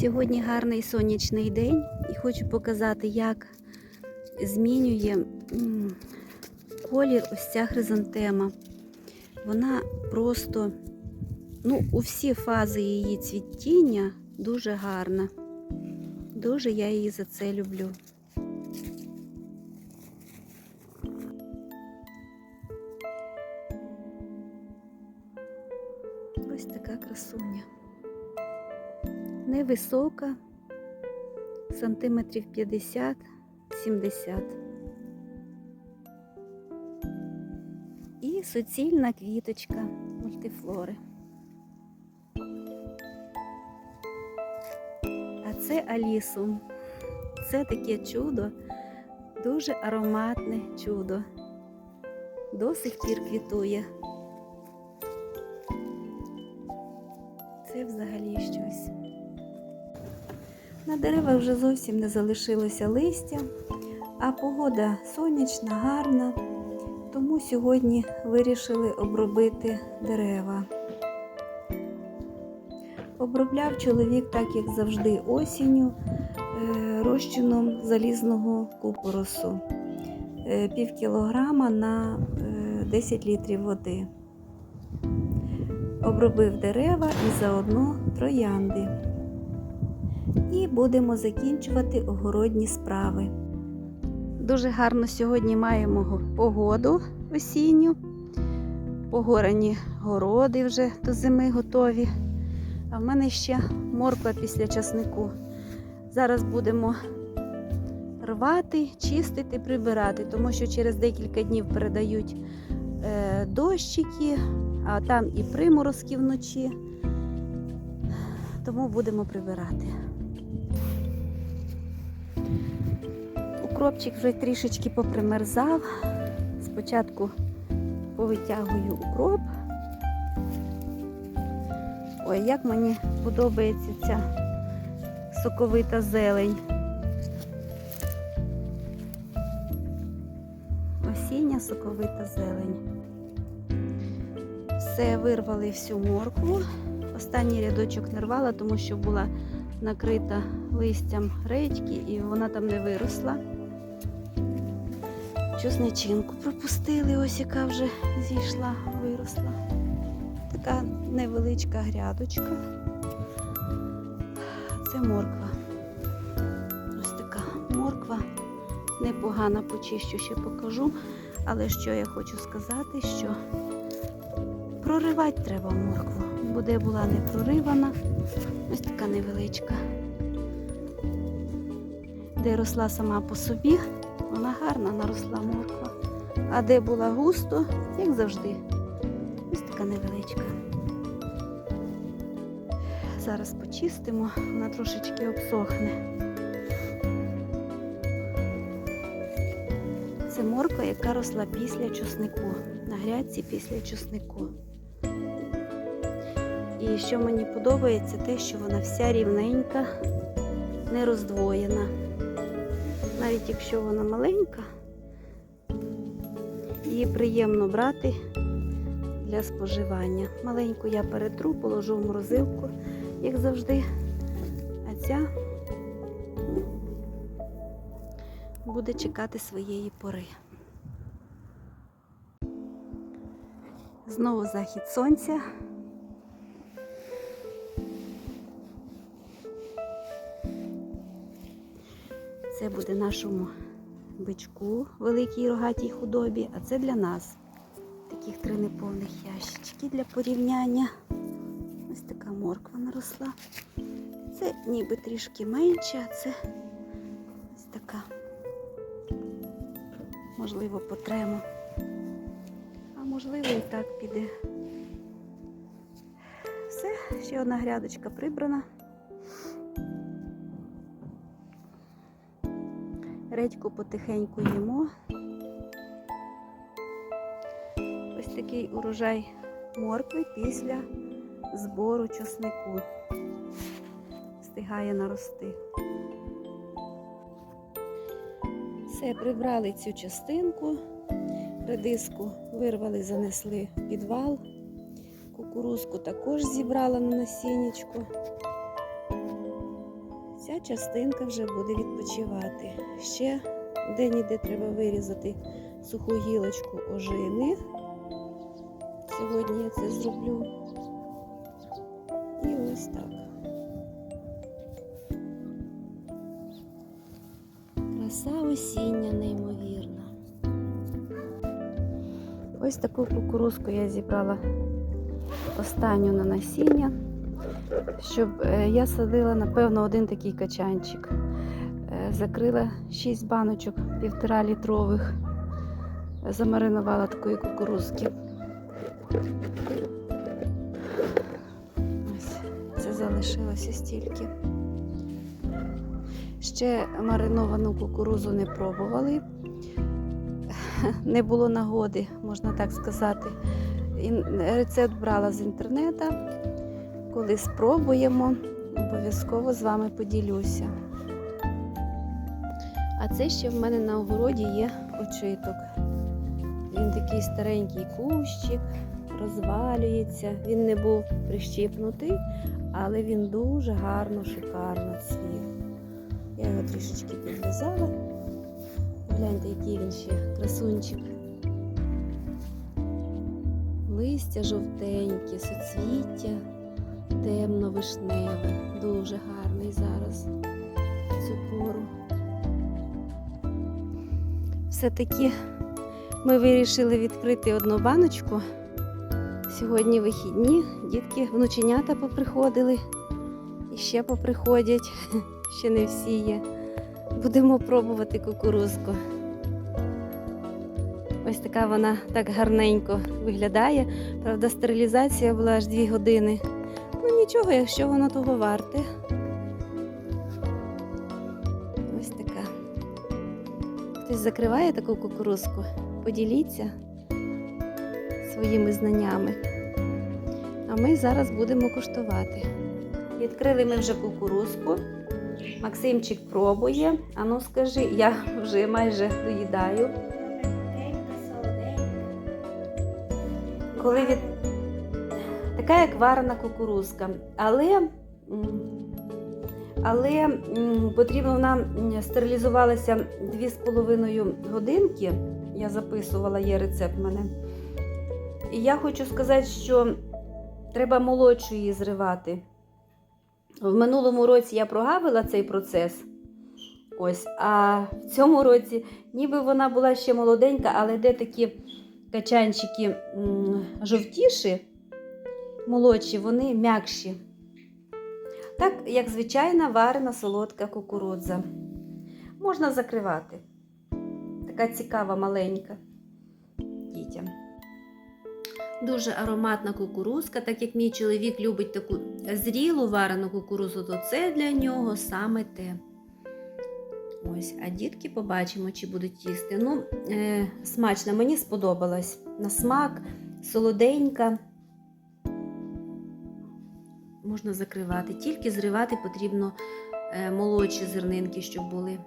Сьогодні гарний сонячний день і хочу показати, як змінює колір ось ця хризантема. Вона просто, ну, у всі фази її цвітіння дуже гарна. Дуже я її за це люблю. Невисока, сантиметрів 50-70. І суцільна квіточка мультифлори. А це Алісум. Це таке чудо, дуже ароматне чудо. До сих пір квітує. Це взагалі щось. На деревах вже зовсім не залишилося листя, а погода сонячна, гарна, тому сьогодні вирішили обробити дерева. Обробляв чоловік, так як завжди, осінню е, розчином залізного купоросу. Е, Пів кілограма на е, 10 літрів води. Обробив дерева і заодно троянди. Будемо закінчувати огородні справи. Дуже гарно сьогодні маємо погоду осінню. Погорані городи вже до зими готові. А в мене ще морква після часнику. Зараз будемо рвати, чистити, прибирати, тому що через декілька днів передають е, дощики, а там і приморозки вночі. Тому будемо прибирати. Укропчик вже трішечки попримерзав. Спочатку повитягую укроп. Ой, як мені подобається ця соковита зелень. Осіння соковита зелень. Все вирвали всю моркву. Останній рядочок не рвала, тому що була накрита листям редьки і вона там не виросла. Чесничинку пропустили, ось яка вже зійшла, виросла. Така невеличка грядочка. Це морква. Ось така морква. Непогана почищу, ще покажу. Але що я хочу сказати, що проривати треба моркву. Буде була не проривана. Ось така невеличка. Де росла сама по собі, гарна наросла морква. А де була густо, як завжди, ось така невеличка. Зараз почистимо, вона трошечки обсохне. Це морква, яка росла після чеснику, на грядці після чеснику. І що мені подобається, те, що вона вся рівненька, не роздвоєна. Навіть якщо вона маленька, її приємно брати для споживання. Маленьку я перетру, положу в морозилку, як завжди, а ця буде чекати своєї пори. Знову захід сонця. Це буде нашому бичку, великій рогатій худобі, а це для нас. Таких три неповних ящички для порівняння. Ось така морква наросла. Це ніби трішки менше, а це ось така. Можливо, потремо. А можливо і так піде. Все, ще одна грядочка прибрана. Редьку потихеньку їмо. Ось такий урожай моркви після збору часнику. Встигає нарости. Все, прибрали цю частинку, редиску вирвали, занесли в підвал, кукурузку також зібрала на насіннячку. Ця частинка вже буде відпочивати. Ще де-ніде треба вирізати суху гілочку ожини. Сьогодні я це зроблю. І ось так. Краса осіння неймовірна. Ось таку кукурузку я зібрала останню на насіння, щоб е, я садила, напевно, один такий качанчик. Закрила 6 баночок півтора літрових, замаринувала такої кукурузки. Ось це залишилося стільки. Ще мариновану кукурузу не пробували. Не було нагоди, можна так сказати. Рецепт брала з інтернету. Коли спробуємо, обов'язково з вами поділюся. А це ще в мене на огороді є очиток. Він такий старенький кущик, розвалюється. Він не був прищіпнутий, але він дуже гарно, шикарно цвів. Я його трішечки підв'язала. Гляньте, який він ще красунчик. Листя жовтеньке, соцвіття темно-вишневе. Дуже гарний зараз цю пору. Все-таки ми вирішили відкрити одну баночку. Сьогодні вихідні, дітки внученята поприходили і ще поприходять, ще не всі є. Будемо пробувати кукурузку. Ось така вона так гарненько виглядає. Правда, стерилізація була аж 2 години. Ну нічого, якщо воно того варте. Хтось закриває таку кукурузку. Поділіться своїми знаннями. А ми зараз будемо куштувати. Відкрили ми вже кукурузку. Максимчик пробує. А ну скажи, я вже майже доїдаю. Коли від... Така як варена кукурузка. Але, але потрібно вона стерилізувалася 2,5 годинки. Я записувала, є рецепт в мене. І я хочу сказати, що треба молодшу її зривати. В минулому році я прогавила цей процес. Ось, а в цьому році ніби вона була ще молоденька, але де такі качанчики жовтіші, молодші, вони м'якші. Так, як звичайна варена солодка кукурудза. Можна закривати. Така цікава, маленька дітям. Дуже ароматна кукурузка, так як мій чоловік любить таку зрілу варену кукурузу, то це для нього саме те. Ось, а дітки побачимо, чи будуть їсти. Ну, е, смачно, мені сподобалось. На смак, солоденька. Можна закривати. Тільки зривати потрібно е, молодші зернинки, щоб були.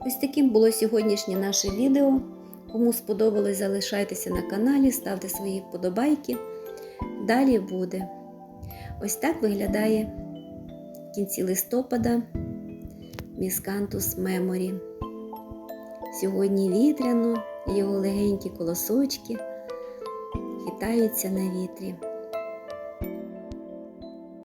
Ось таким було сьогоднішнє наше відео. Кому сподобалось, залишайтеся на каналі, ставте свої вподобайки. Далі буде. Ось так виглядає в кінці листопада Міскантус Меморі. Сьогодні вітряно, його легенькі колосочки хитаються на вітрі.